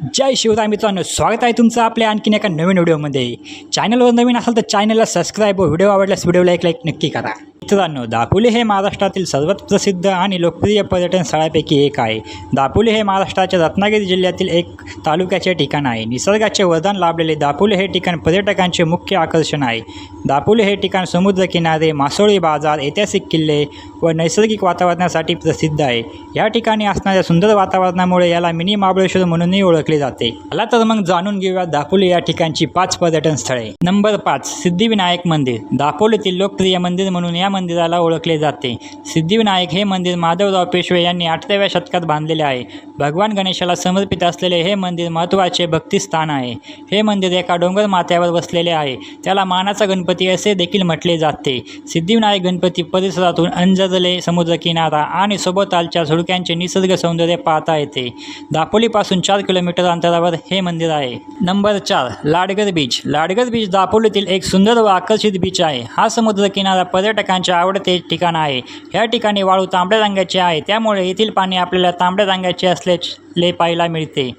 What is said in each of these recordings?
जय शिवराय मित्रांनो स्वागत आहे तुमचं आपल्या आणखीन एका नवीन व्हिडिओमध्ये. चॅनलवर नवीन असाल तर चॅनलला सबस्क्राईब व व्हिडिओ आवडल्यास व्हिडिओला एक लाईक नक्की करा. मित्रांनो दापोली हे महाराष्ट्रातील सर्वात प्रसिद्ध आणि लोकप्रिय पर्यटन स्थळापैकी एक आहे. दापोली हे महाराष्ट्राच्या रत्नागिरी जिल्ह्यातील एक तालुक्याचे ठिकाण आहे. निसर्गाचे वरदान लाभलेले दापोली हे ठिकाण पर्यटकांचे मुख्य आकर्षण आहे. दापोली हे ठिकाण समुद्रकिनारे मासोळी बाजार ऐतिहासिक किल्ले व नैसर्गिक वातावरणासाठी प्रसिद्ध आहे. या ठिकाणी असणाऱ्या सुंदर वातावरणामुळे याला मिनी महाबळेश्वर म्हणूनही ओळखले जाते. आला तर मग जाणून घेऊया दापोली या ठिकाणची पाच पर्यटन स्थळे. नंबर पाच सिद्धिविनायक मंदिर. दापोलीतील लोकप्रिय मंदिर म्हणून या मंदिराला ओळखले जाते. सिद्धिविनायक हे मंदिर माधवराव पेशवे यांनी अठराव्या शतकात बांधलेले आहे. भगवान गणेशाला समर्पित असलेले हे मंदिर महत्त्वाचे भक्तिस्थान आहे. हे मंदिर एका डोंगर माथ्यावर बसलेले आहे. त्याला मानाचा गणपती असे देखील म्हटले जाते. सिद्धिविनायक गणपती परिसरातून अंजरले समुद्रकिनारा आणि सोबतालच्या झुडक्यांचे निसर्ग सौंदर्य पाहता येते. दापोलीपासून चार किलोमीटर अंतरावर हे मंदिर आहे. नंबर चार लाडगर बीच. लाडगर बीच दापोलीतील एक सुंदर व आकर्षित बीच आहे. हा समुद्रकिनारा पर्यटकांचे आवडते ठिकाण आहे. ह्या ठिकाणी वाळू तांबड्या रंगाची आहे. त्यामुळे येथील पाणी आपल्याला तांबड्या रंगाचे असल्याचे पाहायला मिळते.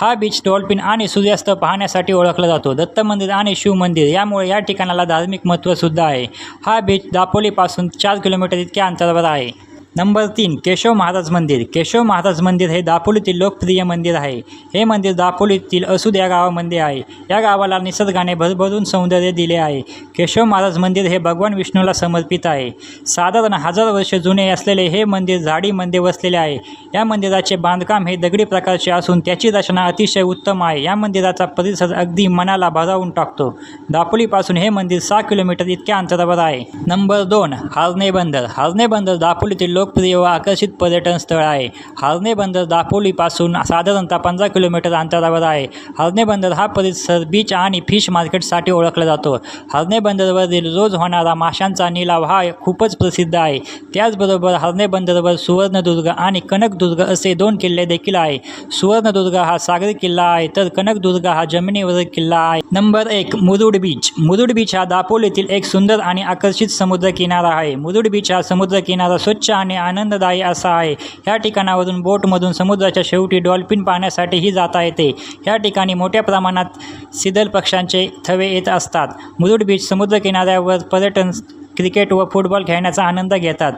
हा बीच डॉल्फिन आणि सूर्यास्त पाहण्यासाठी ओळखला जातो. दत्त मंदिर आणि शिव मंदिर यामुळे या ठिकाणाला धार्मिक महत्त्वसुद्धा आहे. हा बीच दापोलीपासून चार किलोमीटर इतक्या अंतरावर आहे. नंबर तीन केशव महाराज मंदिर. केशव महाराज मंदिर हे दापोलीतील लोकप्रिय मंदिर आहे. हे मंदिर दापोलीतील असूद या गावामध्ये आहे. या गावाला निसर्गाने भरभरून सौंदर्य दिले आहे. केशव महाराज मंदिर हे भगवान विष्णूला समर्पित आहे. साधारण हजार वर्ष जुने असलेले हे मंदिर झाडीमध्ये वसलेले आहे. या मंदिराचे बांधकाम हे दगडी प्रकारचे असून त्याची रचना अतिशय उत्तम आहे. या मंदिराचा परिसर अगदी मनाला भरावून टाकतो. दापोलीपासून हे मंदिर सहा किलोमीटर इतक्या अंतरावर आहे. नंबर दोन हारणे बंदर. हारणे बंदर दापोलीतील लोकप्रिय व आकर्षित पर्यटन स्थळ आहे. हारणे बंदर दापोलीपासून साधारणतः पंधरा किलोमीटर अंतरावर आहे. हारणे बंदर हा परिसर बीच आणि फिश मार्केटसाठी ओळखला जातो. हारणे बंदरवरील रोज होणारा माशांचा निलाव हा खूपच प्रसिद्ध आहे. त्याचबरोबर हारणे बंदरवर सुवर्णदुर्ग आणि कनकदुर्ग असे दोन किल्ले देखील आहे. सुवर्णदुर्ग हा सागरी किल्ला आहे तर कनकदुर्ग हा जमिनीवरील किल्ला आहे. नंबर एक मुरुड बीच मुरुड बीच हा दापोलीतील एक सुंदर आणि आकर्षित समुद्र किनारा आहे. मुरुड बीच हा समुद्र किनारा स्वच्छ आणि आनंददायी असा आहे. ह्या ठिकाणावरून बोटमधून समुद्राच्या शेवटी डॉल्फिन पाहण्यासाठीही जाता येते. ह्या ठिकाणी मोठ्या प्रमाणात सिदल पक्ष्यांचे थवे येत असतात. मुरुड बीच समुद्रकिनाऱ्यावर पर्यटन क्रिकेट व फुटबॉल खेळण्याचा आनंद घेतात.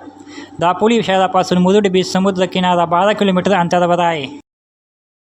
दापोली शहरापासून मुरुड बीच समुद्रकिनारा बारा किलोमीटर अंतरावर आहे.